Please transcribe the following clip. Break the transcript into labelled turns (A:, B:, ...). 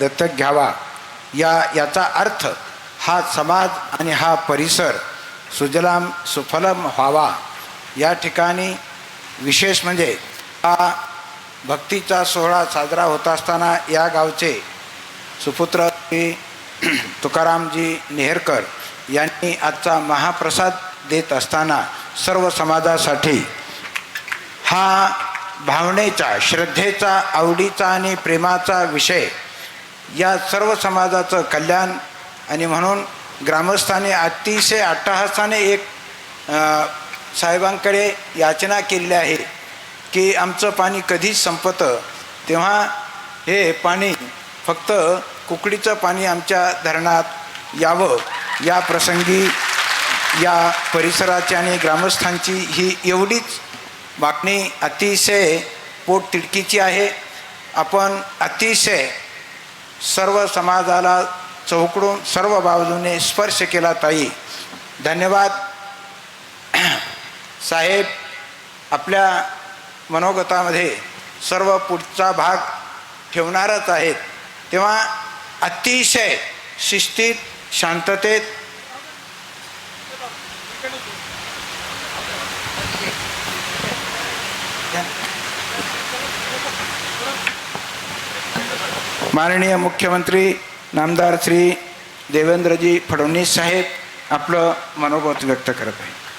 A: दत्तक घ्यावा. या याचा अर्थ हा समाज आणि हा परिसर सुजलाम सुफलम व्हावा. या ठिकाणी विशेष म्हणजे हा भक्तीचा सोहळा साजरा होत असताना या गावचे सुपुत्र तुकारामजी नेहरकर यांनी आजचा महाप्रसाद देत असताना सर्व समाजासाठी हा भावनेचा श्रद्धेचा आवडीचा आणि प्रेमाचा विषय या सर्व समाजाचं कल्याण आणि म्हणून ग्रामस्थांनी अतिशय अट्टहासाने एक साहेबांकडे याचना केलेली आहे की आमचं पाणी कधीच संपतं. तेव्हा हे पाणी फक्त कुकडीचं पाणी आमच्या धरणात यावं. या प्रसंगी या परिसराची आणि ग्रामस्थांची ही एवढीच मागणी अतिशय पोट तिडकीची आहे. आपण अतिशय सर्व समाजाला चौकडून सर्व बाजूने स्पर्श केला ताई. धन्यवाद. साहेब आपल्या मनोगतामध्ये सर्व पुढचा भाग ठेवणारच आहेत. तेव्हा अतिशय शिस्तीत शांततेत माननीय मुख्यमंत्री नामदार श्री देवेंद्रजी फडणवीस साहेब आपलं मनोगत व्यक्त करत आहे